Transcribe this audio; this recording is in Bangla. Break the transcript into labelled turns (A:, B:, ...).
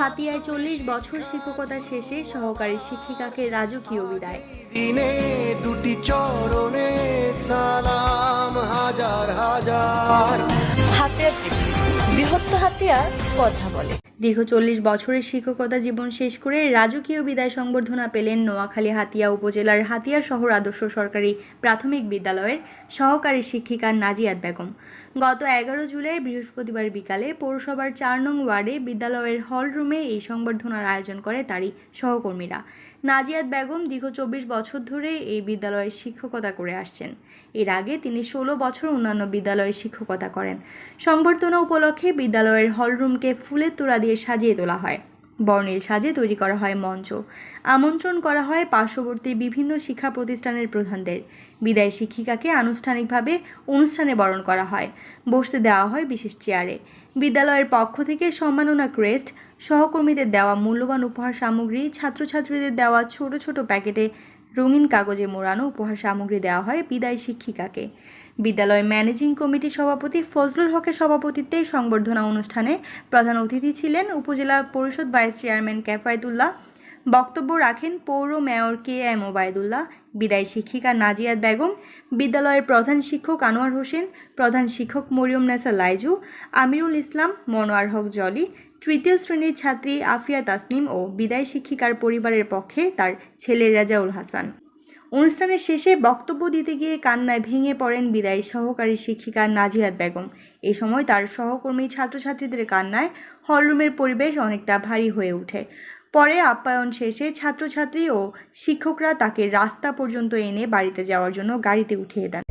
A: হাতিয়ায় চল্লিশ বছর শিক্ষকতা শেষে সহকারী শিক্ষিকাকে রাজকীয় বিদায়।
B: দিনে দুটি চরণে সালাম হাজার হাজার।
C: হাতিয়ার টিভি বৃহত্তর কথা বলে।
A: দীর্ঘ চল্লিশ বছরের শিক্ষকতা জীবন শেষ করে রাজকীয় বিদায় সংবর্ধনা পেলেন নোয়াখালী হাতিয়া উপজেলার হাতিয়া শহর আদর্শ সরকারি প্রাথমিক বিদ্যালয়ের সহকারী শিক্ষিকা নাজিয়াত বেগম। গত এগারো জুলাই বৃহস্পতিবার বিকালে পৌরসভার চার নং ওয়ার্ডে বিদ্যালয়ের হল রুমে এই সংবর্ধনার আয়োজন করে তারই সহকর্মীরা। নাজিয়াত বেগম দীর্ঘ চব্বিশ বছর ধরে এই বিদ্যালয়ে শিক্ষকতা করে আসছেন। এর আগে তিনি ষোলো বছর অন্যান্য বিদ্যালয়ে শিক্ষকতা করেন। সংবর্ধনা উপলক্ষে বিদ্যালয়ের হলরুমকে ফুলের তোড়া দিয়ে সাজিয়ে তোলা হয়। বর্ণিল সাজে তৈরি করা হয় মঞ্চ। আমন্ত্রণ করা হয় পার্শ্ববর্তী বিভিন্ন শিক্ষা প্রতিষ্ঠানের প্রধানদের। বিদায় শিক্ষিকাকে আনুষ্ঠানিকভাবে অনুষ্ঠানে বরণ করা হয়। বসতে দেওয়া হয় বিশেষ চেয়ারে। বিদ্যালয়ের পক্ষ থেকে সম্মাননা ক্রেস্ট, সহকর্মীদের দেওয়া মূল্যবান উপহার সামগ্রী, ছাত্রছাত্রীদের দেওয়া ছোট ছোট প্যাকেটে রঙিন কাগজে মোড়ানো উপহার সামগ্রী দেওয়া হয় বিদায় শিক্ষিকাকে। বিদ্যালয় ম্যানেজিং কমিটির সভাপতি ফজলুল হকের সভাপতিত্বে সংবর্ধনা অনুষ্ঠানে প্রধান অতিথি ছিলেন উপজেলা পরিষদ ভাইস চেয়ারম্যান ক্যাফায়েতুল্লাহ বক্তব্য রাখেন পৌর মেয়র কে এম ওবায়দুল্লাহ, বিদায় শিক্ষিকা নাজিয়াত বেগম, বিদ্যালয়ের প্রধান শিক্ষক আনোয়ার হোসেন, প্রধান শিক্ষক মরিয়ম নেসা লাইজু, আমিরুল ইসলাম, মনোয়ার হক জলি তৃতীয় শ্রেণির ছাত্রী আফিয়া তাসনিম ও বিদায় শিক্ষিকার পরিবারের পক্ষে তার ছেলে রেজাউল হাসান। অনুষ্ঠানের শেষে বক্তব্য দিতে গিয়ে কান্নায় ভেঙে পড়েন বিদায়ী সহকারী শিক্ষিকা নাজিয়াত বেগম। এ সময় তার সহকর্মী ছাত্রছাত্রীদের কান্নায় হলরুমের পরিবেশ অনেকটা ভারী হয়ে ওঠে। পরে আপ্যায়ন শেষে ছাত্রছাত্রী ও শিক্ষকরা তাকে রাস্তা পর্যন্ত এনে বাড়িতে যাওয়ার জন্য গাড়িতে উঠিয়ে দেন।